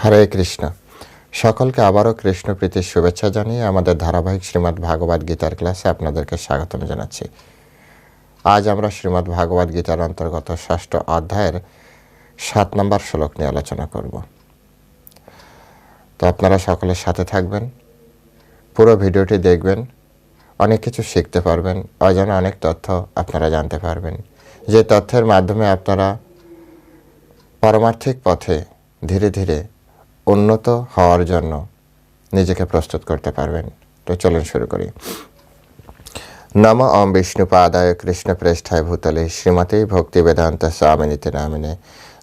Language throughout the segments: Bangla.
হরে কৃষ্ণ। সকলকে আবারও কৃষ্ণ প্রীতির শুভেচ্ছা জানিয়ে আমাদের ধারাবাহিক শ্রীমদ্ ভাগবত গীতার ক্লাসে আপনাদেরকে স্বাগতম জানাচ্ছি। আজ আমরা শ্রীমদ্ ভাগবত গীতার অন্তর্গত ষষ্ঠ অধ্যায়ের সাত নম্বর শ্লোক নিয়ে আলোচনা করব। তো আপনারা সকলের সাথে থাকবেন, পুরো ভিডিওটি দেখবেন, অনেক কিছু শিখতে পারবেন, অজানা অনেক তথ্য আপনারা জানতে পারবেন। যে তথ্যের মাধ্যমে আপনারা পারমার্থিক পথে ধীরে ধীরে উন্নত হওয়ার জন্য নিজেকে প্রস্তুত করতে পারবেন। তো চলুন শুরু করি। নম ওম বিষ্ণুপাদায় কৃষ্ণ প্রেষ্ঠায় ভূতলে শ্রীমতী ভক্তি বেদান্ত স্বামিনীতে নামিনে।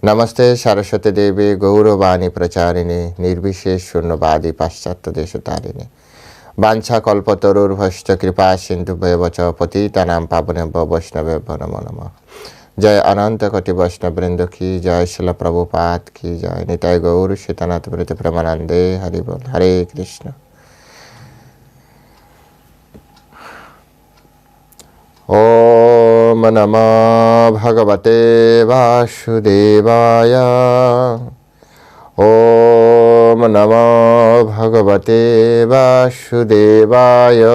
নমস্তে সরস্বতী দেবী, গৌরবাণী প্রচারিণী, নির্বিশেষ শূন্যবাদী পাশ্চাত্য দেশ তারিণী বাঞ্ছা কল্পতরুর্ভশ্চ কৃপা সিন্ধু ভয়বচ পতিতানাম পাবনে বৈষ্ণবেভ্য নমো নমঃ। জয় অনন্ত কোটি বৈষ্ণববৃন্দ কি জয় শিল প্রভুপাত কি জয় নিতাই গৌর সীতানাথ প্রীতি প্রেমানন্দে হরি বল হরে কৃষ্ণ ওম নম ভগবতে বাসুদেবায় ওম নম ভগবতে বাসুদেবায়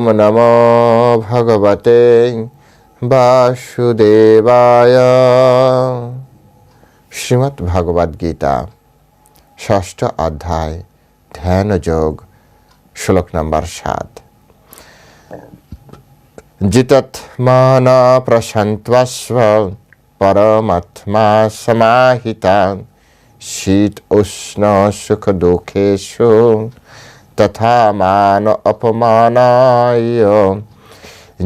ওম নম ভগবতে বাসুদেবায় শ্রীমদ্ ভাগবত গীতা ষষ্ঠ অধ্যায় ধ্যান যোগ শ্লোক নম্বর সাত জিতৎমানা প্রশান্ত্বস্ব পরমাত্মা সমাহিতা শীত উষ্ণ সুখ দুঃখেষু তথা মান অপমানায়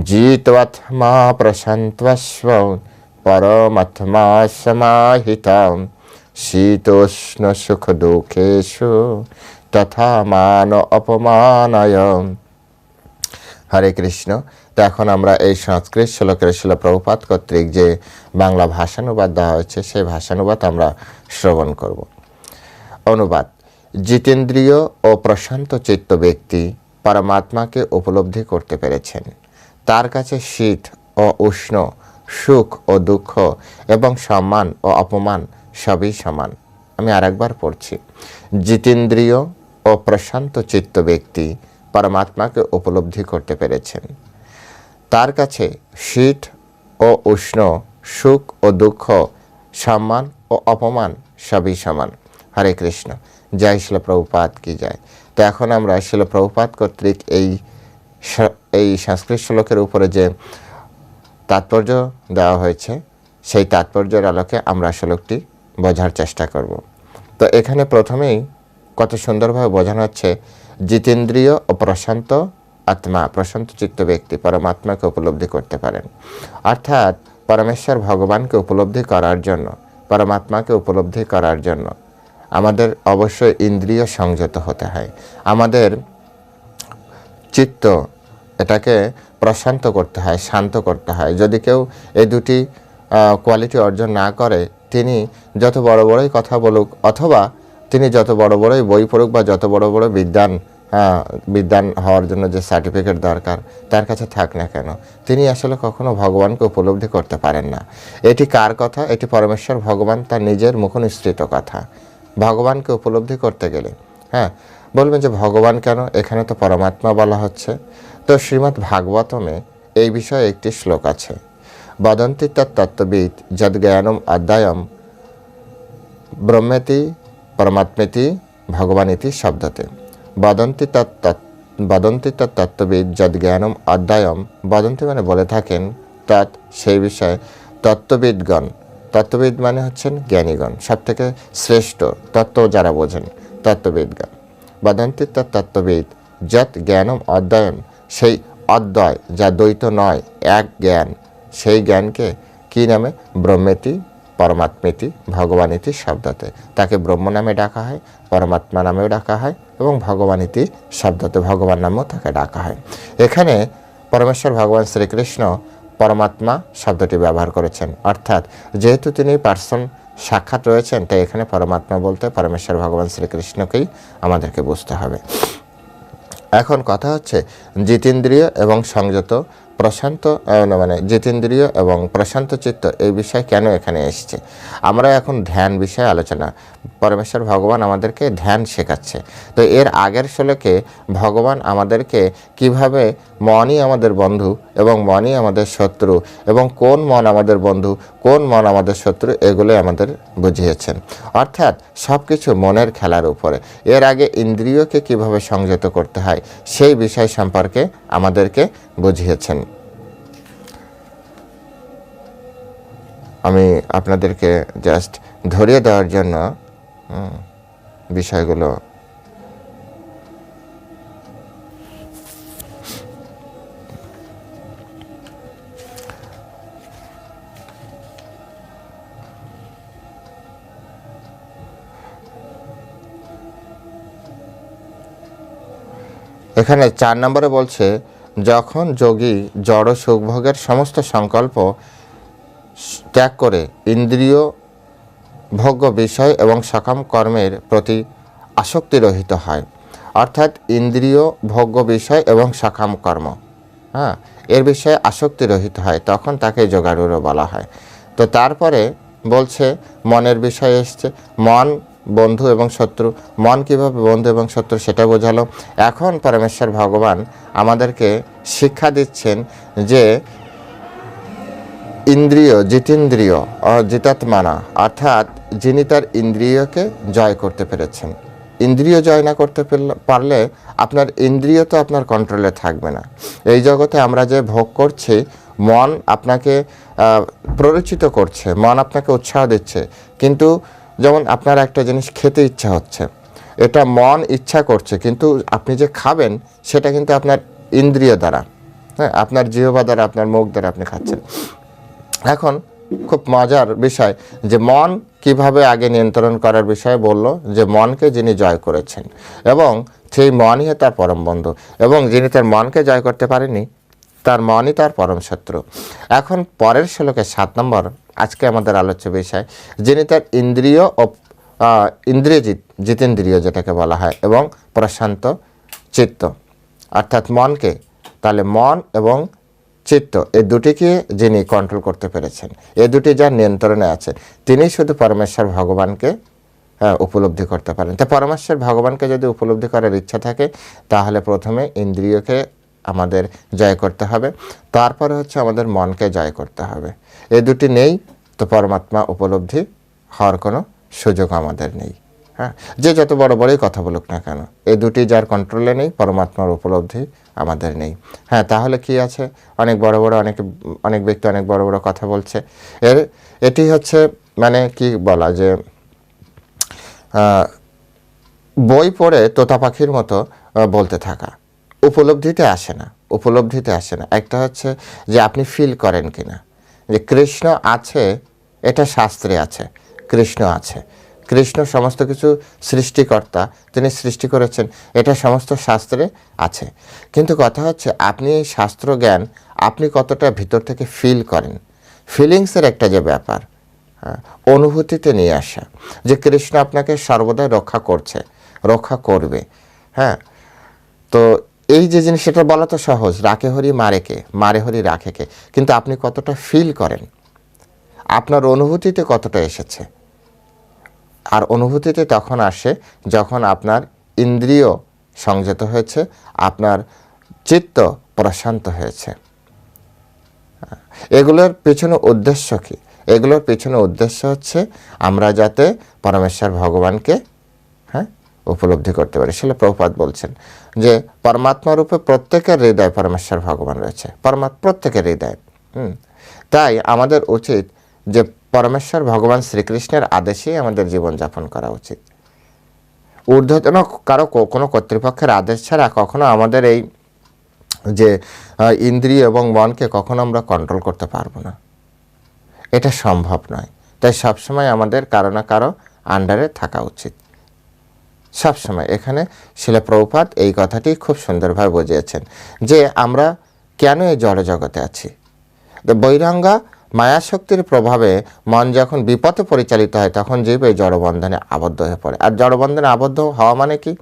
জিতবৎমা প্রশান্ত্বস্ব পরমাত্মা সমাহিতা শীতোষ্ণ সুখ দুঃখেষু তথা মান অপমানায় হরে কৃষ্ণ তো এখন আমরা এই সংস্কৃত শ্লোকের শিল কর্তৃক যে বাংলা ভাষানুবাদ দেওয়া হয়েছে সেই ভাষানুবাদ আমরা শ্রবণ করব অনুবাদ জিতেন্দ্রীয় ও প্রশান্ত চিত্ত ব্যক্তি পরমাত্মাকে উপলব্ধি করতে পেরেছেন। তার কাছে শীত ও উষ্ণ, সুখ ও দুঃখ এবং সম্মান ও অপমান সবই সমান। আমি আরেকবার পড়ছি। জিতেন্দ্রীয় ও প্রশান্ত চিত্ত ব্যক্তি পরমাত্মাকে উপলব্ধি করতে পেরেছেন। তার কাছে শীত ও উষ্ণ, সুখ ও দুঃখ, সম্মান ও অপমান সবই সমান। হরে কৃষ্ণ। জয় শিল প্রভুপাত কি যায়। তো এখন আমরা শিল প্রভুপাত কর্তৃক এই এই সংস্কৃত শ্লোকের উপরে যে তাৎপর্য দেওয়া হয়েছে, সেই তাৎপর্যের আলোকে আমরা শ্লোকটি বোঝার চেষ্টা করব। তো এখানে প্রথমেই কত সুন্দরভাবে বোঝানো হচ্ছে, জিতেন্দ্রীয় ও প্রশান্ত আত্মা প্রশান্ত চিত্ত ব্যক্তি পরমাত্মাকে উপলব্ধি করতে পারেন। অর্থাৎ পরমেশ্বর ভগবানকে উপলব্ধি করার জন্য, পরমাত্মাকে উপলব্ধি করার জন্য। আমাদের অবশ্যই ইন্দ্রিয় সংযত হতে হয়। আমাদের চিত্ত এটাকে প্রশান্ত করতে হয়, শান্ত করতে হয়। যদি কেউ এই দুটি কোয়ালিটি অর্জন না করে, তিনি যত বড় বড়ই কথা বলুক অথবা তিনি যত বড় বড়ই বই পড়ুক বা যত বড় বড় বিদ্যান বিদ্যান হওয়ার জন্য যে সার্টিফিকেট দরকার, তার কাছে থাক না কেন। তিনি আসলে কখনো ভগবানকে উপলব্ধি করতে পারেন না। এটি কার কথা? এটি পরমেশ্বর ভগবান তার নিজের মুখনিসৃত কথা। ভগবানকে উপলব্ধি করতে গেলে। হ্যাঁ বলবেন যে ভগবান কেন? এখানে তো পরমাত্মা বলা হচ্ছে। তো শ্রীমদ্ ভাগবতমে এই বিষয়ে একটি শ্লোক আছে। বদন্তি তত্ত্ববিদ যদ্জ্ঞানম অধ্যায়ম ব্রহ্মেতি পরমাত্মেতি ভগবানিতি শব্দতে। বদন্তি তত্ত্ব বদন্তি তত্ত্ববিদ যদ্জ্ঞানম অধ্যায়ম, বদন্তি মানে বলে থাকেন তৎ, সেই বিষয়ে তত্ত্ববিদগণ তত্ত্ববিদ মানে হচ্ছেন জ্ঞানীগণ সব থেকে শ্রেষ্ঠ তত্ত্ব যারা বোঝেন, তত্ত্ববিদগণ। বদন্তি তত্ত্ববিদ যত জ্ঞানম অধ্যয়ন সেই অদ্বয় যা দ্বৈত নয়, এক জ্ঞান। সেই জ্ঞানকে কি নামে? ব্রহ্মেতি, পরমাত্মেতি, ভগবানীতি শব্দতে। তাকে ব্রহ্ম নামে ডাকা হয়, পরমাত্মা নামেও ডাকা হয় এবং ভগবানীতি শব্দতে ভগবান নামেও তাকে ডাকা হয়। এখানে পরমেশ্বর ভগবান শ্রীকৃষ্ণ পরমাত্মা শব্দটি ব্যবহার করেছেন। অর্থাৎ যেহেতু তিনি পার্সন সাক্ষাৎ রয়েছেন, তাই এখানে পরমাত্মা বলতে পরমেশ্বর ভগবান শ্রীকৃষ্ণকেই আমাদেরকে বুঝতে হবে। এখন কথা হচ্ছে, জিতেন্দ্রিয় এবং সংযত প্রশান্ত মানে জিতেন্দ্রীয় এবং প্রশান্ত চিত্ত এই বিষয় কেন এখানে এসেছে? আমরা এখন ধ্যান বিষয়ে আলোচনা পরমেশ্বর ভগবান আমাদেরকে ধ্যান শেখাচ্ছে। তো এর আগের শ্লোকে ভগবান আমাদেরকে কীভাবে মনই আমাদের বন্ধু এবং মনই আমাদের শত্রু এবং কোন মন আমাদের বন্ধু, কোন মন আমাদের শত্রু এগুলো আমাদের বুঝিয়েছেন। অর্থাৎ সব কিছু মনের খেলার উপরে। এর আগে ইন্দ্রিয়কে কীভাবে সংযত করতে হয়, সেই বিষয় সম্পর্কে আমাদেরকে বুঝিয়েছেন। আমি আপনাদেরকে জাস্ট ধরিয়ে দেওয়ার জন্য বিষয়গুলো। এখানে চার নম্বরে বলছে যখন যোগী জড় সুখভোগের সমস্ত সংকল্প ত্যাগ করে ইন্দ্রিয় ভোগ্য বিষয় এবং সকাম কর্মের প্রতি আসক্তিরহিত হয়। অর্থাৎ ইন্দ্রিয় ভোগ্য বিষয় এবং সকাম কর্ম হ্যাঁ এর বিষয়ে আসক্তিরহিত হয়, তখন তাকে যোগাড়ুরও বলা হয়। তো তারপরে বলছে, মনের বিষয় এসছে, মন, বন্ধু এবং শত্রু। মন কীভাবে বন্ধু এবং শত্রু সেটা বোঝালো। এখন পরমেশ্বর ভগবান আমাদেরকে শিক্ষা দিচ্ছেন যে ইন্দ্রিয়, জিতেন্দ্রিয় জিতাত্মানা অর্থাৎ যিনি তার ইন্দ্রিয়কে জয় করতে পেরেছেন। ইন্দ্রিয় জয় না করতে পারলে আপনার ইন্দ্রিয় তো আপনার কন্ট্রোলে থাকবে না। এই জগতে আমরা যে ভোগ করছি, মন আপনাকে প্ররোচিত করছে, মন আপনাকে উৎসাহ দিচ্ছে। কিন্তু যেমন আপনার একটা জিনিস খেতে ইচ্ছা হচ্ছে, এটা মন ইচ্ছা করছে, কিন্তু আপনি যে খাবেন, সেটা কিন্তু আপনার ইন্দ্রিয় দ্বারা। হ্যাঁ আপনার জিহবা দ্বারা, আপনার মুখ দ্বারা আপনি খাচ্ছেন। এখন খুব মজার বিষয় যে মন কীভাবে আগে নিয়ন্ত্রণ করার বিষয়ে বলল যে মনকে যিনি জয় করেছেন এবং সেই মনই তার পরম বন্ধু এবং যিনি তার মনকে জয় করতে পারেনি তার মনই তার পরম শত্রু। এখন পরের শ্লোকে সাত নম্বর, আজকে আমাদের আলোচ্য বিষয়, যিনি তার ইন্দ্রিয় ও ইন্দ্রিয়জিৎ, জিতেন্দ্রিয় যেটাকে বলা হয়, এবং প্রশান্ত চিত্ত, অর্থাৎ মনকে, তাহলে মন এবং চিত্ত এই দুটিকে যিনি কন্ট্রোল করতে পেরেছেন এ দুটি যার নিয়ন্ত্রণে আছে তিনি শুধু পরমেশ্বর ভগবানকে হ্যাঁ, উপলব্ধি করতে পারেন। তা পরমেশ্বর ভগবানকে যদি উপলব্ধি করার ইচ্ছা থাকে তাহলে প্রথমে ইন্দ্রিয়কে আমাদের জয় করতে হবে তারপরে হচ্ছে আমাদের মনকে জয় করতে হবে। এ দুটি নেই তো পরমাত্মা উপলব্ধি হওয়ার কোনো সুযোগ আমাদের নেই। হ্যাঁ? যে যত বড় বড়ই কথা বলুক না কেন এই দুটি যার কন্ট্রোলে নেই, পরমাত্মার উপলব্ধি আমাদের নেই। হ্যাঁ তাহলে কি আছে? অনেক বড় বড়, অনেক অনেক ব্যক্তি অনেক বড় বড় কথা বলছে। এর, এটি হচ্ছে মানে কি বলা যে বই পড়ে তোতা পাখির মতো বলতে থাকা। উপলব্ধিতে আসে না, উপলব্ধিতে আসে না। একটা হচ্ছে যে আপনি ফিল করেন কিনা। যে কৃষ্ণ আছে, এটা শাস্ত্রে আছে, কৃষ্ণ আছে। কৃষ্ণ সমস্ত কিছু সৃষ্টিকর্তা তিনি সৃষ্টি করেছেন এটা সমস্ত শাস্ত্রে আছে। কিন্তু কথা হচ্ছে আপনি এই শাস্ত্র জ্ঞান আপনি কতটা ভিতর থেকে ফিল করেন? ফিলিংসের একটা যে ব্যাপার হ্যাঁ, অনুভূতিতে নিয়ে আসা যে কৃষ্ণ আপনাকে সর্বদাই রক্ষা করছে রক্ষা করবে হ্যাঁ। তো এই যে জিনিস সেটা বলা তো সহজ রাখে হরি মারেকে মারে হরি রাখেকে কিন্তু আপনি কতটা ফিল করেন? আপনার অনুভূতিতে কতটা এসেছে? আর অনুভূতিতে তখন আসে যখন আপনার ইন্দ্রিয় সংযত হয়েছে, আপনার চিত্ত প্রশান্ত হয়েছে। এগুলোর পেছনে উদ্দেশ্য কী? এগুলোর পেছনে উদ্দেশ্য হচ্ছে আমরা যাতে পরমেশ্বর ভগবানকে হ্যাঁ উপলব্ধি করতে পারি। সেটা প্রভুপাত বলছেন যে, পরমাত্মা রূপে প্রত্যেকের হৃদয় পরমেশ্বর ভগবান রয়েছে। পরমাত্মা প্রত্যেকের হৃদয়। হুম। তাই আমাদের উচিত যে পরমেশ্বর ভগবান শ্রীকৃষ্ণের আদেশেই আমাদের জীবনযাপন করা উচিত। ঊর্ধ্বতন কারও কোনো কর্তৃপক্ষের আদেশ ছাড়া কখনো আমাদের এই যে ইন্দ্রিয় এবং মনকে কখনো আমরা কন্ট্রোল করতে পারব না। এটা সম্ভব নয়। তাই সবসময় আমাদের কারও না কারও আন্ডারে থাকা উচিত। সবসময়। এখানে শিলা প্রভুপাত এই কথাটি খুব সুন্দরভাবে বুঝিয়েছেন যে, আমরা কেন এই জড় জগতে আছি বৈরাঙ্গা মায়াশক্তির প্রভাবে মন যখন বিপথে পরিচালিত হয়, তখন জীব এই জড়বন্ধনে আবদ্ধ হয়ে পড়ে। আর জড়বন্ধনে আবদ্ধ হওয়া মানে কি?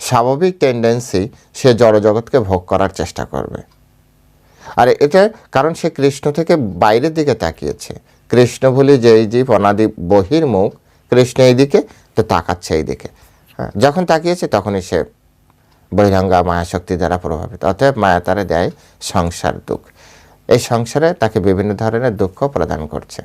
স্বাভাবিক টেন্ডেন্সি সে জড়জগৎকে ভোগ করার চেষ্টা করবে। আর এটা কারণ সে কৃষ্ণ থেকে বাইরের দিকে তাকিয়েছে। কৃষ্ণ বলে যে এই জীব অনাদি বহির্মুখ কৃষ্ণ এই দিকে, তো তাকাচ্ছে এই দিকে। হ্যাঁ যখন তাকিয়েছে তখনই সে বহিরঙ্গা মায়া শক্তি দ্বারা প্রভাবিত। অতএব মায়া তারা দেয় সংসার দুঃখ। এই সংসারে তাকে বিভিন্ন ধরনের দুঃখ প্রদান করছে।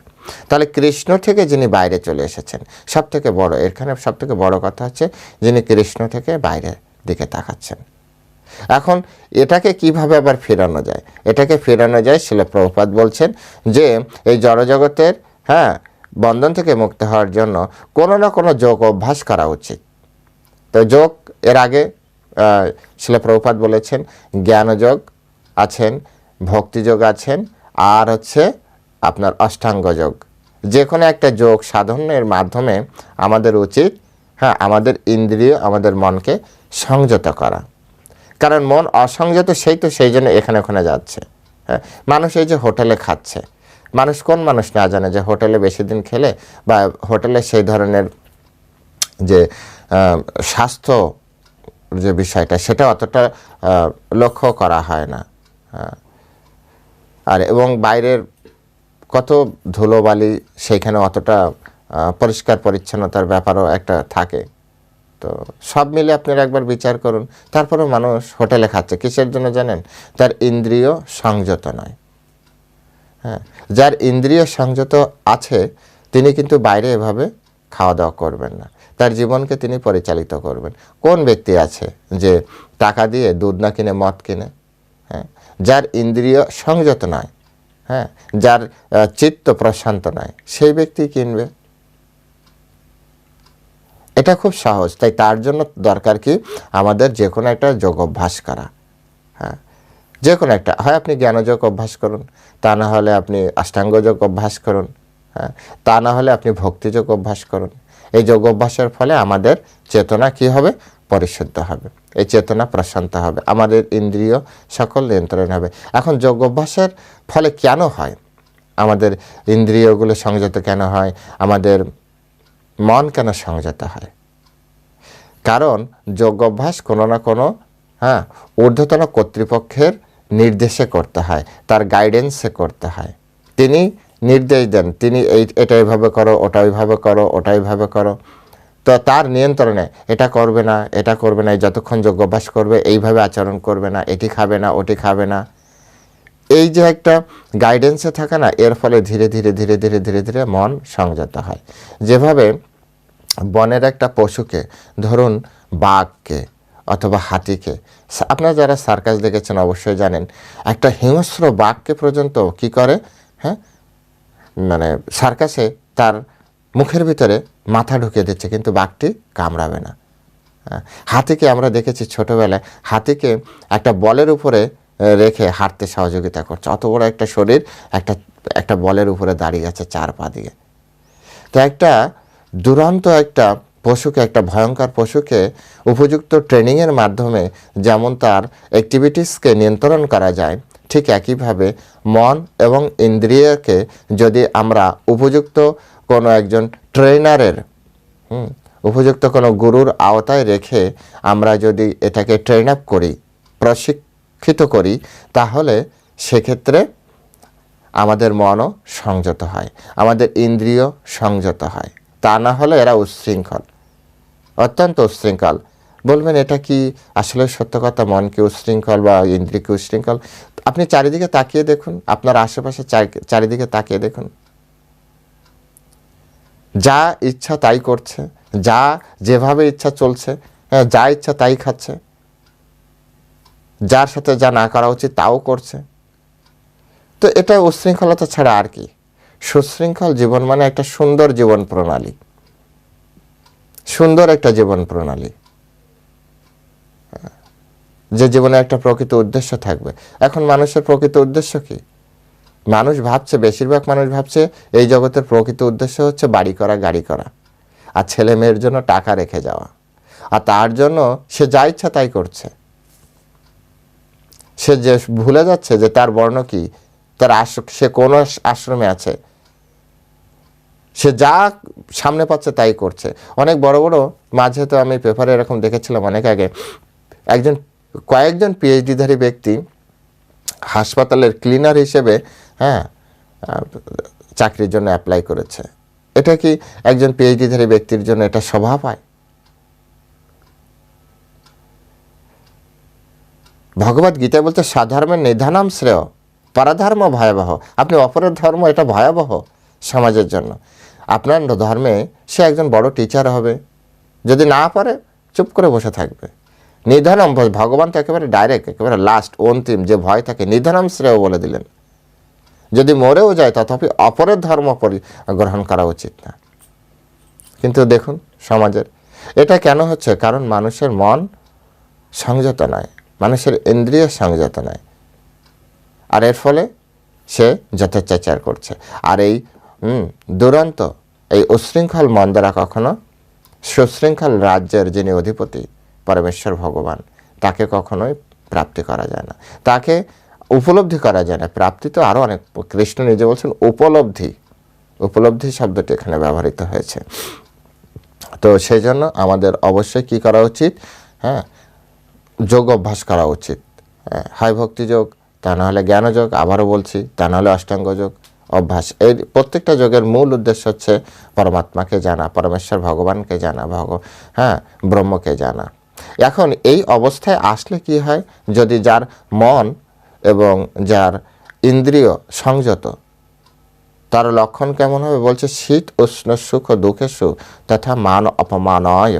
তাহলে কৃষ্ণ থেকে যিনি বাইরে চলে এসেছেন সব থেকে বড় এখানে সব থেকে বড় কথা হচ্ছে যিনি কৃষ্ণ থেকে বাইরের দিকে তাকাচ্ছেন। এখন এটাকে কীভাবে আবার ফেরানো যায়? এটাকে ফেরানো যায়, শিল প্রভুপাত বলছেন যে, এই জড়জগতের হ্যাঁ বন্ধন থেকে মুক্ত হওয়ার জন্য কোনো না কোনো যোগ অভ্যাস করা উচিত। তো যোগ, এর আগে শিল প্রভুপাত বলেছেন, জ্ঞানযোগ আছেন ভক্তিযোগ আছেন, আর হচ্ছে আপনার অষ্টাঙ্গ যোগ। যে কোনো একটা যোগ সাধনের মাধ্যমে আমাদের উচিত হ্যাঁ আমাদের ইন্দ্রিয়, আমাদের মনকে সংযত করা। কারণ মন অসংযত, সেই তো সেই জন্য এখানে ওখানে যাচ্ছে। হ্যাঁ মানুষ এই যে হোটেলে খাচ্ছে, মানুষ কোন মানুষ না জানে যে হোটেলে বেশি দিন খেলে বা হোটেলে সেই ধরনের যে স্বাস্থ্য যে বিষয়টা, সেটা অতটা লক্ষ্য করা হয় না। হ্যাঁ। আর এবং বাইরের কত ধুলোবালি সেইখানে অতটা পরিষ্কার পরিচ্ছন্নতার ব্যাপারও একটা থাকে। তো সব মিলে আপনারা একবার বিচার করুন। তারপরেও মানুষ হোটেলে খাচ্ছে। কিসের জন্য জানেন? তার ইন্দ্রিয় সংযত নয়। হ্যাঁ যার ইন্দ্রিয় সংযত আছে, তিনি কিন্তু বাইরে এভাবে খাওয়া দাওয়া করবেন না। তার জীবনকে তিনি পরিচালিত করবেন। কোন ব্যক্তি আছে যে টাকা দিয়ে দুধ না কিনে মদ কিনে? হ্যাঁ যার ইন্দ্রিয় সংযত নয় হ্যাঁ যার চিত্ত প্রশান্ত নয় সেই ব্যক্তি কিনবে? এটা খুব সহজ, তাই তার জন্য দরকার কি? আমাদের যে কোনো একটা যোগ অভ্যাস করা হ্যাঁ যে কোনো একটা, হয় আপনি জ্ঞানযোগ অভ্যাস করুন, তা না হলে আপনি অষ্টাঙ্গ যোগ অভ্যাস করুন হ্যাঁ তা না হলে আপনি ভক্তিযোগ অভ্যাস করুন, এই যোগ অভ্যাসের ফলে আমাদের চেতনা কি হবে? পরিশুদ্ধ হবে। এই চেতনা প্রশান্ত হবে। আমাদের ইন্দ্রিয় সকল নিয়ন্ত্রণ হবে। এখন যোগ অভ্যাসের ফলে কেন হয়? আমাদের ইন্দ্রিয়গুলো সংযত কেন হয়? আমাদের মন কেন সংযত হয়? কারণ যোগ অভ্যাস কোনো না কোনো হ্যাঁ ঊর্ধ্বতন কর্তৃপক্ষের নির্দেশে করতে হয়। তার গাইডেন্সে করতে হয়। তিনি নির্দেশ দেন। তিনি এই, এটা এইভাবে করো, ওটা ওইভাবে করো, ওটা এইভাবে করো। তো তার নিয়ন্ত্রণে এটা করবে না, এটা করবে না যতক্ষণ যোগ অভ্যাস করবে, এইভাবে আচরণ করবে না, এটি খাবে না, ওটি খাবে না। এই যে একটা গাইডেন্সে থাকে না, এর ফলে ধীরে ধীরে ধীরে ধীরে ধীরে ধীরে মন সংযত হয়। যেভাবে বনের একটা পশুকে, ধরুন বাঘকে অথবা হাতিকে আপনারা যারা সার্কাস দেখেছেন অবশ্যই জানেন, একটা হিংস্র বাঘকে পর্যন্ত কি করে? হ্যাঁ? মানে সার্কাসে তার মুখের ভিতরে মাথা ঢুকিয়ে দিচ্ছে কিন্তু বাঘটি কামড়াবে না। হ্যাঁ, হাতিকে আমরা দেখেছি ছোটোবেলায় হাতিকে একটা বলের উপরে রেখে হাঁটতে সহযোগিতা করছে। অত বড় একটা শরীর একটা একটা বলের উপরে দাঁড়িয়ে আছে চার পা দিয়ে। তো একটা দুরন্ত একটা পশুকে একটা ভয়ঙ্কর পশুকে উপযুক্ত ট্রেনিংয়ের মাধ্যমে যেমন তার অ্যাক্টিভিটিসকে নিয়ন্ত্রণ করা যায় ঠিক একইভাবে মন এবং ইন্দ্রিয়কে যদি আমরা উপযুক্ত কোনো একজন ট্রেনারের উপযুক্ত কোনো গুরুর আওতায় রেখে আমরা যদি এটাকে ট্রেন আপ করি, প্রশিক্ষিত করি, তাহলে সেক্ষেত্রে আমাদের মনও সংযত হয়, আমাদের ইন্দ্রিয় সংযত হয়। তা না হলে এরা উচ্ছৃঙ্খল, অত্যন্ত উচ্ছৃঙ্খল। বলবেন, এটা কি আসলে সত্য কথা? মন কি উচ্ছৃঙ্খল বা ইন্দ্রিয় কি উচ্ছৃঙ্খল? আপনি চারিদিকে তাকিয়ে দেখুন, আপনার আশেপাশে চারি- চারিদিকে তাকিয়ে দেখুন। যা ইচ্ছা তাই করছে, যা যেভাবে ইচ্ছা চলছে যা ইচ্ছা তাই খাচ্ছে। যার সাথে যা না করা উচিত তাও করছে। তো এটা উশৃঙ্খলতা ছাড়া আর কি। সুশৃঙ্খল জীবন মানে একটা সুন্দর জীবন প্রণালী। সুন্দর একটা জীবন প্রণালী। যে জীবনে একটা প্রকৃত উদ্দেশ্য থাকবে। এখন মানুষের প্রকৃত উদ্দেশ্য কি? মানুষ ভাবছে, বেশিরভাগ মানুষ ভাবছে, এই জগতের প্রকৃত উদ্দেশ্য হচ্ছে বাড়ি করা, গাড়ি করা। আর ছেলে মেয়ের জন্য টাকা রেখে যাওয়া। আর তার জন্য সে যা ইচ্ছা তাই করছে। সে যে ভুলে যাচ্ছে যে তার বর্ণ কি, তার সে কোন আশ্রমে আছে। সে যা সামনে পাচ্ছে তাই করছে। অনেক বড় বড়, মাঝে তো আমি পেপারে এরকম দেখেছিলাম অনেক আগে, একজন, কয়েকজন পিএইচডিধারী ব্যক্তি হাসপাতালের ক্লিনার হিসেবে হ্যাঁ চাকরির জন্য অ্যাপ্লাই করেছে। এটা কি একজন পিএইচডিধারী ব্যক্তির জন্য এটা শোভা পায় ভগবত গীতা বলতে সাধর্মের নিধানাম শ্রেয়, পরাধর্ম ভয়াবহ। আপনি অপরের ধর্ম, এটা ভয়াবহ সমাজের জন্য। আপনার ধর্মে সে একজন বড় টিচার হবে। যদি না পারে, চুপ করে বসে থাকবে। নিধানম, ভগবান তো একেবারে ডাইরেক্ট একেবারে লাস্ট অন্তিম, যে ভয় থাকে, নিধানম শ্রেয় বলে দিলেন। যদি মরেও যায়, তথাপি অপরের ধর্ম গ্রহণ করা উচিত না। কিন্তু দেখুন, সমাজের, এটা কেন হচ্ছে? কারণ মানুষের মন সংযত নয়, মানুষের ইন্দ্রিয় সংযত নয়। আর এর ফলে সে যথেচ্ছাচার করছে। আর এই দুরন্ত, এই উশৃঙ্খল মন দ্বারা কখনো সুশৃঙ্খল রাজ্যের যিনি অধিপতি, পরমেশ্বর ভগবান, তাকে কখনোই প্রাপ্তি করা যায় না। তাকে উপলব্ধি করা যায় না। প্রাপ্তি তো আরও অনেক। কৃষ্ণ নিজে বলছেন উপলব্ধি। উপলব্ধি শব্দটি এখানে ব্যবহৃত হয়েছে। তো সেই জন্য আমাদের অবশ্যই কি করা উচিত? হ্যাঁ যোগ অভ্যাস করা উচিত। হ্যাঁ, হয় ভক্তি যোগ তা নাহলে জ্ঞানযোগ আবারও বলছি তা নাহলে অষ্টাঙ্গ যোগ অভ্যাস। এই প্রত্যেকটা যোগের মূল উদ্দেশ্য হচ্ছে পরমাত্মাকে জানা পরমেশ্বর ভগবানকে জানা ভগ হ্যাঁ ব্রহ্মকে জানা। এখন এই অবস্থায় আসলে কি হয়? যদি যার মন এবং যার ইন্দ্রিয় সংযত, তার লক্ষণ কেমন হবে? বলছে, শীত, উষ্ণ, সুখ, দুঃখে সুখ, তথা মান অপমানয়।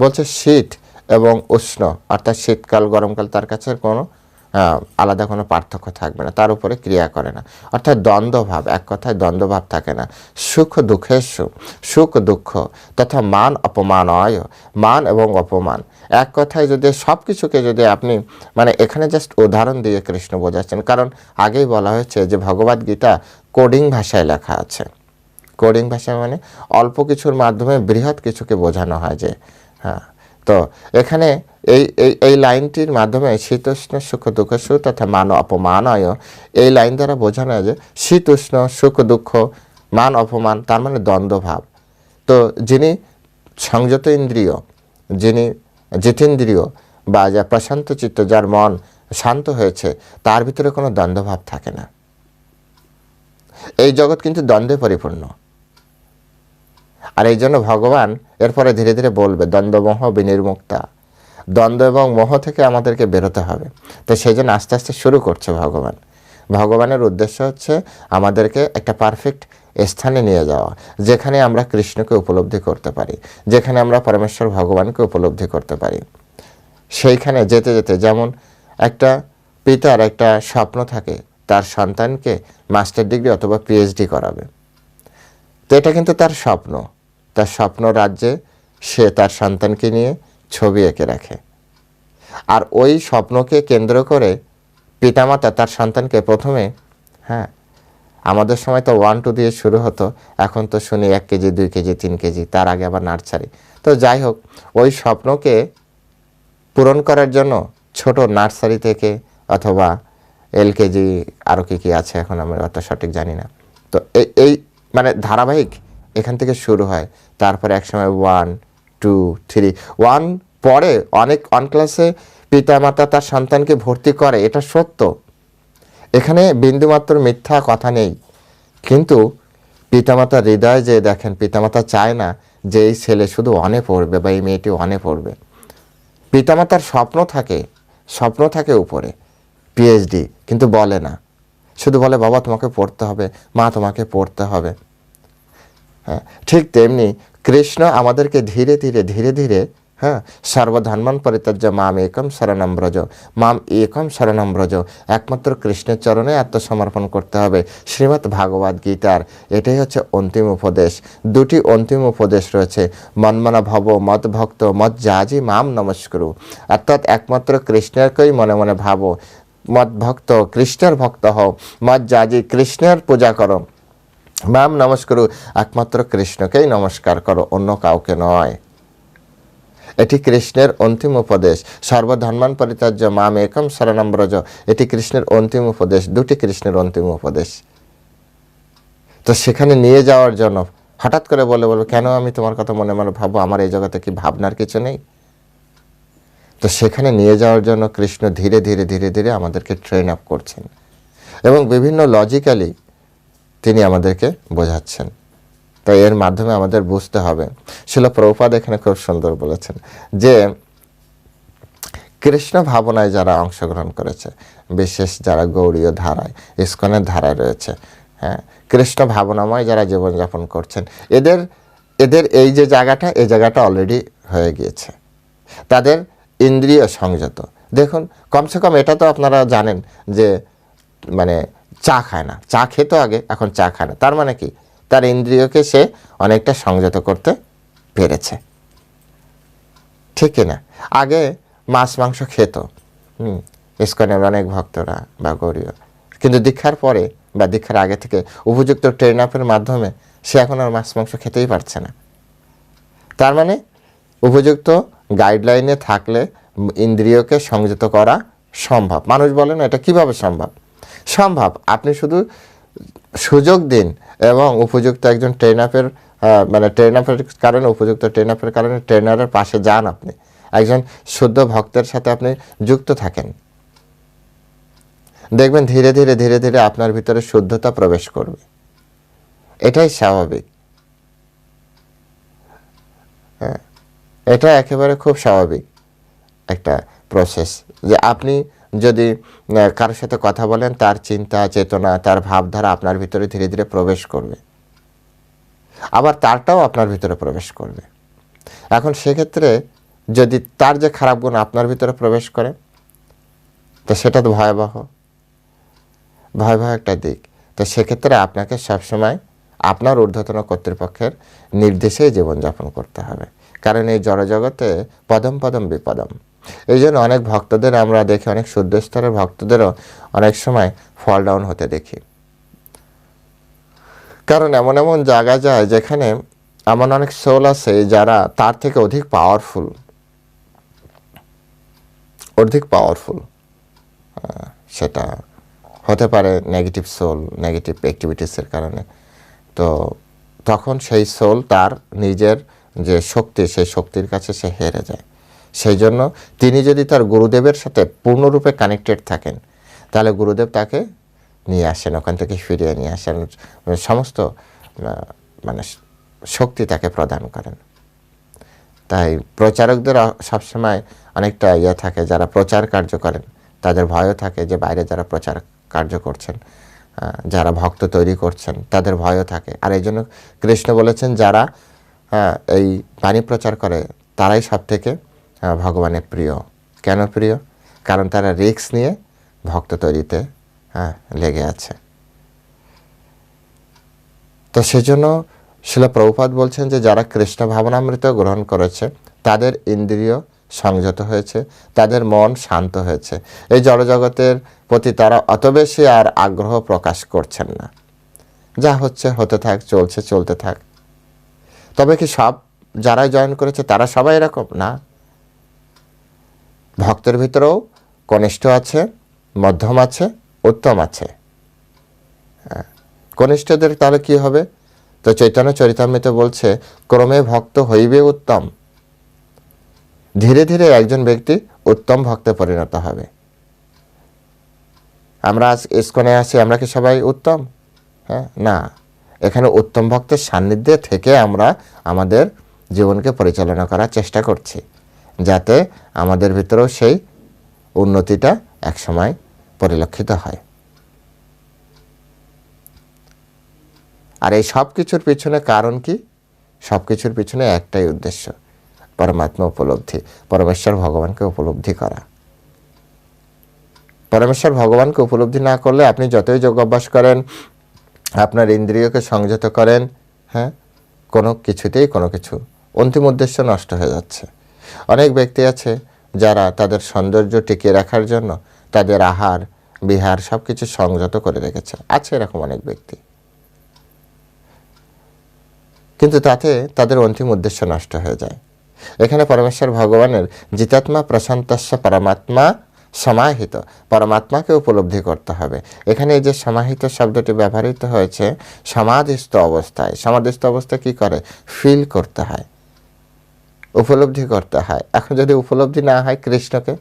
বলছে, শীত এবং উষ্ণ, অর্থাৎ শীতকাল, গরমকাল তার কাছে কোনো আলাদা কোনো পার্থক্য থাকবে না, তার উপরে ক্রিয়া করে না। অর্থাৎ দ্বন্দ্বভাব, এক কথায় দ্বন্দ্বভাব থাকে না। সুখ দুঃখের সুখ দুঃখ তথা মান অপমানয়, মান এবং অপমান। এক কথায় যদি সব কিছুকে যদি আপনি মানে এখানে জাস্ট উদাহরণ দিয়ে কৃষ্ণ বোঝাচ্ছেন, কারণ আগেই বলা হয়েছে যে ভগবদ গীতা কোডিং ভাষায় লেখা আছে। কোডিং ভাষা মানে অল্প কিছুর মাধ্যমে বৃহৎ কিছুকে বোঝানো হয় যে হ্যাঁ তো এখানে এই এই এই লাইনটির মাধ্যমে শীতোষ্ণ সুখ দুঃখ সুখ তথা মান অপমানয় এই লাইন দ্বারা বোঝানো হয় যে শীতোষ্ণ সুখ দুঃখ, মান অপমান, তার মানে দ্বন্দ্বভাব। তো যিনি সংযত ইন্দ্রিয়, যিনি জিতেন্দ্রিয় বা যা প্রশান্ত চিত্ত, যার মন শান্ত হয়েছে, তার ভিতরে কোনো দ্বন্দ্বভাব থাকে না। এই জগৎ কিন্তু দ্বন্দ্বে পরিপূর্ণ। আর এই জন্য ভগবান এরপরে ধীরে ধীরে বলবে, দ্বন্দ্বমোহ বিনির্মুক্তা। দ্বন্দ্ব এবং মোহ থেকে আমাদেরকে বেরোতে হবে। তো সেই জন্য আস্তে আস্তে শুরু করছে ভগবান। ভগবানের উদ্দেশ্য হচ্ছে আমাদেরকে একটা পারফেক্ট স্থানে নিয়ে যাওয়া, যেখানে আমরা কৃষ্ণকে উপলব্ধি করতে পারি, যেখানে আমরা পরমেশ্বর ভগবানকে উপলব্ধি করতে পারি। সেইখানে যেতে যেতে যেমন একটা পিতার একটা স্বপ্ন থাকে, তার সন্তানকে মাস্টার ডিগ্রি অথবা পিএইচডি করাবে। তো এটা কিন্তু তার স্বপ্ন। তার স্বপ্ন রাজ্যে সে তার সন্তানকে নিয়ে ছবি এঁকে রাখে। আর ওই স্বপ্নকে কেন্দ্র করে পিতামাতা তার সন্তানকে প্রথমে হ্যাঁ আমাদের সময় তো ওয়ান টু দিয়ে শুরু হতো, এখন তো শুনি এক কেজি, দুই কেজি, তিন কেজি, তার আগে আবার নার্সারি। তো যাই হোক, ওই স্বপ্নকে পূরণ করার জন্য ছোট নার্সারি থেকে অথবা এলকেজি আরও কী কী আছে এখন আমি অত সঠিক জানি না। তো এই মানে ধারাবাহিক এখান থেকে শুরু হয়, তারপরে একসময় ওয়ান টু থ্রি ওয়ান পরে অনেক অন ক্লাসে পিতামাতা তার সন্তানকে ভর্তি করে, এটা সত্য। এখানে বিন্দুমাত্র মিথ্যা কথা নেই। কিন্তু পিতামাতার হৃদয় যে দেখেন, পিতামাতা চায় না যে এই ছেলে শুধু অনে পড়বে বা এই মেয়েটি অনে পড়বে। পিতামাতার স্বপ্ন থাকে স্বপ্ন থাকে উপরে পিএইচডি কিন্তু বলে না। শুধু বলে, বাবা, তোমাকে পড়তে হবে, মা তোমাকে পড়তে হবে। হ্যাঁ ঠিক তেমনি কৃষ্ণ আমাদেরকে ধীরে ধীরে ধীরে ধীরে হ্যাঁ সর্বধর্মান পরিত্যাজ্য মাম একম শরণম ব্রজ। মাম একম শরণম ব্রজ। একমাত্র কৃষ্ণের চরণে আত্মসমর্পণ করতে হবে শ্রীমৎ ভাগবত গীতার। এটাই হচ্ছে অন্তিম উপদেশ। দুটি অন্তিম উপদেশ রয়েছে। মনমনা ভব, মত ভক্ত, মত জাজি মাম নমস্করু। অর্থাৎ একমাত্র কৃষ্ণেরকেই মনে মনে ভাবো। মত ভক্ত, কৃষ্ণের ভক্ত হও। মত জাজি কৃষ্ণের পূজা করো। মাম নমস্কার, একমাত্র কৃষ্ণকেই নমস্কার করো, অন্য কাউকে নয়। এটি কৃষ্ণের অন্তিম উপদেশ। সর্বধর্মান পরিত্যাজ্য মাম একম শরণম ব্রজ এটি কৃষ্ণের অন্তিম উপদেশ, দুটি কৃষ্ণের অন্তিম উপদেশ। তো সেখানে নিয়ে যাওয়ার জন্য হঠাৎ করে বলে, বলব, কেন আমি তোমার কথা মনে মনে ভাবো আমার এই জগতে কি ভাবনার কিছু নেই? তো সেখানে নিয়ে যাওয়ার জন্য কৃষ্ণ ধীরে ধীরে ধীরে ধীরে আমাদেরকে ট্রেন আপ করছেন। এবং বিভিন্ন লজিক্যালি তিনি আমাদেরকে বোঝাচ্ছেন। তো এর মাধ্যমে আমাদের বুঝতে হবে। শিল প্রভুপাদ এখানে খুব সুন্দর বলেছেন যে, কৃষ্ণ ভাবনায় যারা অংশগ্রহণ করেছে, বিশেষ যারা গৌরীয় ধারায়, ইস্কনের ধারায় রয়েছে হ্যাঁ কৃষ্ণ ভাবনাময় যারা জীবনযাপন করছেন, এদের এদের এই যে জায়গাটা এই জায়গাটা অলরেডি হয়ে গিয়েছে। তাদের ইন্দ্রিয় সংযত। দেখুন, কমসে কম এটা তো আপনারা জানেন যে মানে চা খায় না। চা খেত আগে, এখন চা খায় না। তার মানে কি? তার ইন্দ্রিয়কে সে অনেকটা সংযত করতে পেরেছে। ঠিক না। আগে মাছ, মাংস খেত। হুম, ইস্কনের অনেক ভক্তরা বা গৌরীয়। কিন্তু দীক্ষার পরে বা দীক্ষার আগে থেকে উপযুক্ত ট্রেন আপের মাধ্যমে সে এখন আর মাছ, মাংস খেতেই পারছে না। তার মানে উপযুক্ত গাইডলাইনে থাকলে ইন্দ্রিয়কে সংযত করা সম্ভব। মানুষ বলে না, এটা কীভাবে সম্ভব? সম্ভব। আপনি শুধু সুযোগ দিন এবং উপযুক্ত একজন ট্রেন আপের মানে ট্রেন আপের কারণে, উপযুক্ত ট্রেন আপের কারণে ট্রেনারের পাশে যান আপনি। একজন শুদ্ধ ভক্তের সাথে আপনি যুক্ত থাকেন। দেখবেন ধীরে ধীরে ধীরে ধীরে আপনার ভিতরে শুদ্ধতা প্রবেশ করবে। এটাই স্বাভাবিক। হ্যাঁ এটা একেবারে খুব স্বাভাবিক একটা প্রসেস যে আপনি যদি কারোর সাথে কথা বলেন, তার চিন্তা, চেতনা, তার ভাবধারা আপনার ভিতরে ধীরে ধীরে প্রবেশ করবে। আবার তারটাও আপনার ভিতরে প্রবেশ করবে। এখন সেক্ষেত্রে যদি তার যে খারাপ গুণ আপনার ভিতরে প্রবেশ করে, তো সেটা তো ভয়াবহ। ভয়াবহ একটা দিক। তো সেক্ষেত্রে আপনাকে সবসময় আপনার ঊর্ধ্বতন কর্তৃপক্ষের নির্দেশেই জীবনযাপন করতে হবে। কারণ এই জড়জগতে পদম পদম বিপদম। এই জন্য অনেক ভক্তদের আমরা দেখি, অনেক শুদ্ধ স্তরের ভক্তদেরও অনেক সময় ফল ডাউন হতে দেখি। কারণ এমন এমন জায়গা যায় যেখানে এমন অনেক সোল আছে যারা তার থেকে অধিক পাওয়ারফুল অধিক পাওয়ারফুল সেটা হতে পারে নেগেটিভ সোল নেগেটিভ অ্যাক্টিভিটিসের কারণে। তো তখন সেই সোল তার নিজের যে শক্তি, সেই শক্তির কাছে সে হেরে যায়। সেই জন্য তিনি যদি তার গুরুদেবের সাথে পূর্ণরূপে কানেক্টেড থাকেন, তাহলে গুরুদেব তাকে নিয়ে আসেন, ওখান থেকে ফিরিয়ে নিয়ে আসেন। সমস্ত মানে শক্তি তাকে প্রদান করেন। তাই প্রচারকদের সবসময় অনেকটা ইয়ে থাকে, যারা প্রচার কার্য করেন, তাদের ভয়ও থাকে যে বাইরে যারা প্রচার কার্য করছেন যারা ভক্ত তৈরি করছেন, তাদের ভয়ও থাকে। আর এই জন্য কৃষ্ণ বলেছেন, যারা এই বাণী প্রচার করে, তারাই সব থেকে ভগবানের প্রিয়। কেন প্রিয়? কারণ তারা রিক্স নিয়ে ভক্ত তৈরিতে হ্যাঁ লেগে আছে। তো সেজন্য শিল প্রভুপাত বলছেন যে, যারা কৃষ্ণ ভাবনামৃত গ্রহণ করেছে, তাদের ইন্দ্রিয় সংযত হয়েছে, তাদের মন শান্ত হয়েছে। এই জড়জগতের প্রতি তারা অত বেশি আর আগ্রহ প্রকাশ করছেন না। যা হচ্ছে, হতে থাক, চলছে, চলতে থাক। তবে কি সব যারাই জয়েন করেছে, তারা সবাই এরকম? না। ভক্তের ভিতরেও কনিষ্ঠ আছে, মধ্যম আছে, উত্তম আছে। হ্যাঁ। কনিষ্ঠদের তাহলে কি হবে? তো চৈতন্য চরিতামৃত বলছে, ক্রমে ভক্ত হইবে উত্তম। ধীরে ধীরে একজন ব্যক্তি উত্তম ভক্তে পরিণত হবে। আমরা আজ ইস্কনে আছি, আমরা কি সবাই উত্তম? হ্যাঁ না। এখানে উত্তম ভক্তের সান্নিধ্যে থেকে আমরা আমাদের জীবনকে পরিচালনা করার চেষ্টা করছি। যাতে আমাদের ভিতরেও সেই উন্নতিটা একসময় পরিলক্ষিত হয়। আর এই সব কিছুর পিছনে কারণ কি? সব কিছুর পিছনে একটাই উদ্দেশ্য, পরমাত্মা উপলব্ধি, পরমেশ্বর ভগবানকে উপলব্ধি করা। পরমেশ্বর ভগবানকে উপলব্ধি না করলে আপনি যতই যোগ অভ্যাস করেন, আপনার ইন্দ্রিয়কে সংযত করেন হ্যাঁ কোনো কিছুতেই কোনো কিছু অন্তিম উদ্দেশ্য নষ্ট হয়ে যাচ্ছে। অনেক ব্যক্তি আছে যারা তাদের সৌন্দর্য টিকিয়ে রাখার জন্য তাদের আহার, বিহার সব কিছু সংযত করে রেখেছে। আছে এরকম অনেক ব্যক্তি। কিন্তু তাতে তাদের অন্তিম উদ্দেশ্য নষ্ট হয়ে যায়। এখানে পরমেশ্বর ভগবানের জিতাত্মা, প্রশান্তস্য, পরমাত্মা সমাহিত। পরমাত্মাকে উপলব্ধি করতে হবে। এখানে এই যে সমাহিত শব্দটি ব্যবহৃত হয়েছে, সমাধিস্থ অবস্থায়। সমাধিস্থ অবস্থায় কি করে? ফিল করতে হয়। উপলব্ধি করতে হয়। এখন যদি উপলব্ধি না হয় কৃষ্ণকে?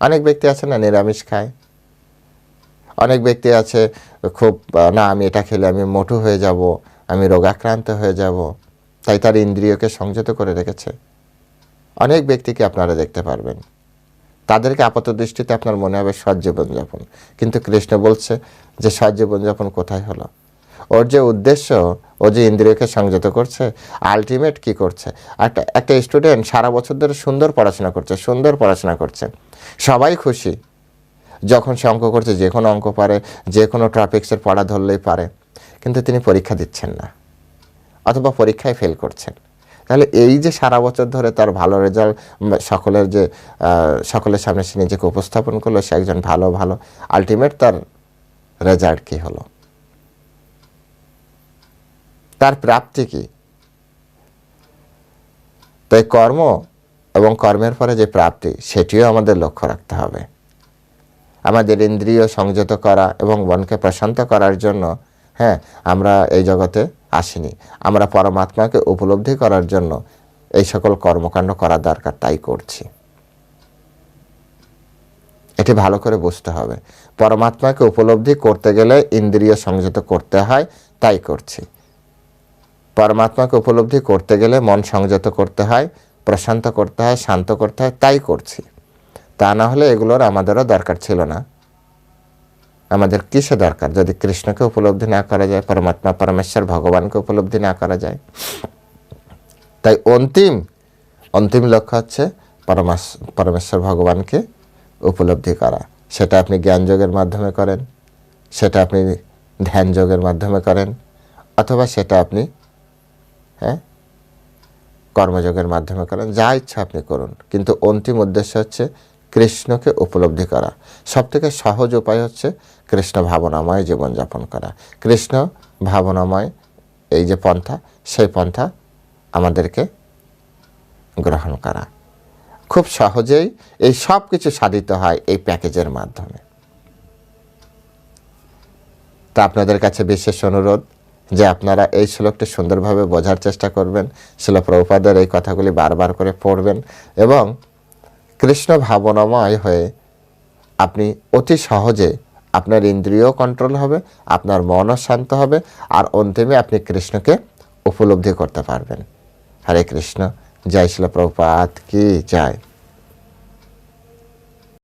অনেক ব্যক্তি আছে না নিরামিষ খায়? অনেক ব্যক্তি আছে, খুব, না, আমি এটা খেলে আমি মোটু হয়ে যাব, আমি রোগাক্রান্ত হয়ে যাব, তাই তার ইন্দ্রিয়কে সংযত করে রেখেছে। অনেক ব্যক্তিকে আপনারা দেখতে পারবেন। তাদেরকে আপাত দৃষ্টিতে আপনার মনে হবে সৎ জীবনযাপন। কিন্তু কৃষ্ণ বলছে যে সৎ জীবনযাপন কোথায় হলো? ওর যে উদ্দেশ্য, ও যে ইন্দ্রিয়কে সংযত করছে আলটিমেট কি করছে? একটা একটা স্টুডেন্ট সারা বছর ধরে সুন্দর পড়াশোনা করছে, সুন্দর পড়াশোনা করছে। সবাই খুশি যখন সে অঙ্ক করছে, যে কোনো অঙ্ক পারে, যে কোনো টপিক্সের পড়া ধরলেই পারে। কিন্তু তিনি পরীক্ষা দিচ্ছেন না অথবা পরীক্ষায় ফেল করছেন। তাহলে এই যে সারা বছর ধরে তার ভালো রেজাল্ট সকলের যে সকলের সামনে সে নিজেকে উপস্থাপন করল, সে একজন ভালো ভালো আলটিমেট তার রেজাল্ট কী হলো? তার প্রাপ্তি কি? তাই কর্ম এবং কর্মের পরে যে প্রাপ্তি, সেটিও আমাদের লক্ষ্য রাখতে হবে। আমাদের ইন্দ্রিয় সংযত করা এবং মনকে প্রশান্ত করার জন্য হ্যাঁ আমরা এই জগতে আসিনি। আমরা পরমাত্মাকে উপলব্ধি করার জন্য এই সকল কর্মকাণ্ড করা দরকার, তাই করছি। এটি ভালো করে বুঝতে হবে। পরমাত্মাকে উপলব্ধি করতে গেলে ইন্দ্রিয় সংযত করতে হয়, তাই করছি। পরমাত্মাকে উপলব্ধি করতে গেলে মন সংযত করতে হয়, প্রশান্ত করতে হয়, শান্ত করতে হয়, তাই করছি। তা না হলে এগুলোর আমাদেরও দরকার ছিল না। আমাদের কিসে দরকার? যদি কৃষ্ণকে উপলব্ধি না করা যায়, পরমাত্মা, পরমেশ্বর, ভগবানকে উপলব্ধি না করা যায়। তাই অন্তিম অন্তিম লক্ষ্য হচ্ছে পরমাস, পরমেশ্বর ভগবানকে উপলব্ধি করা। সেটা আপনি জ্ঞান যোগের মাধ্যমে করেন, সেটা আপনি ধ্যান যোগের মাধ্যমে করেন, অথবা সেটা আপনি হ্যাঁ? কর্মযোগের মাধ্যমে করেন, যা ইচ্ছা আপনি করুন। কিন্তু অন্তিম উদ্দেশ্য হচ্ছে কৃষ্ণকে উপলব্ধি করা। সব থেকে সহজ উপায় হচ্ছে কৃষ্ণ ভাবনাময় জীবনযাপন করা। কৃষ্ণ ভাবনাময় এই যে পন্থা, সেই পন্থা আমাদেরকে গ্রহণ করা। খুব সহজেই এই সব কিছু সাধিত হয় এই প্যাকেজের মাধ্যমে। তা আপনাদের কাছে বিশেষ অনুরোধ যে আপনারা এই শ্লোকটি সুন্দরভাবে বোঝার চেষ্টা করবেন। শিল প্রভুপাদের এই কথাগুলি বারবার করে পড়বেন এবং কৃষ্ণ ভাবনাময় হয়ে আপনি অতি সহজে আপনার ইন্দ্রিয় কন্ট্রোল হবে, আপনার মনও শান্ত হবে আর অন্তিমে আপনি কৃষ্ণকে উপলব্ধি করতে পারবেন। হরে কৃষ্ণ, জয় শিল প্রভুপাত কি জয়।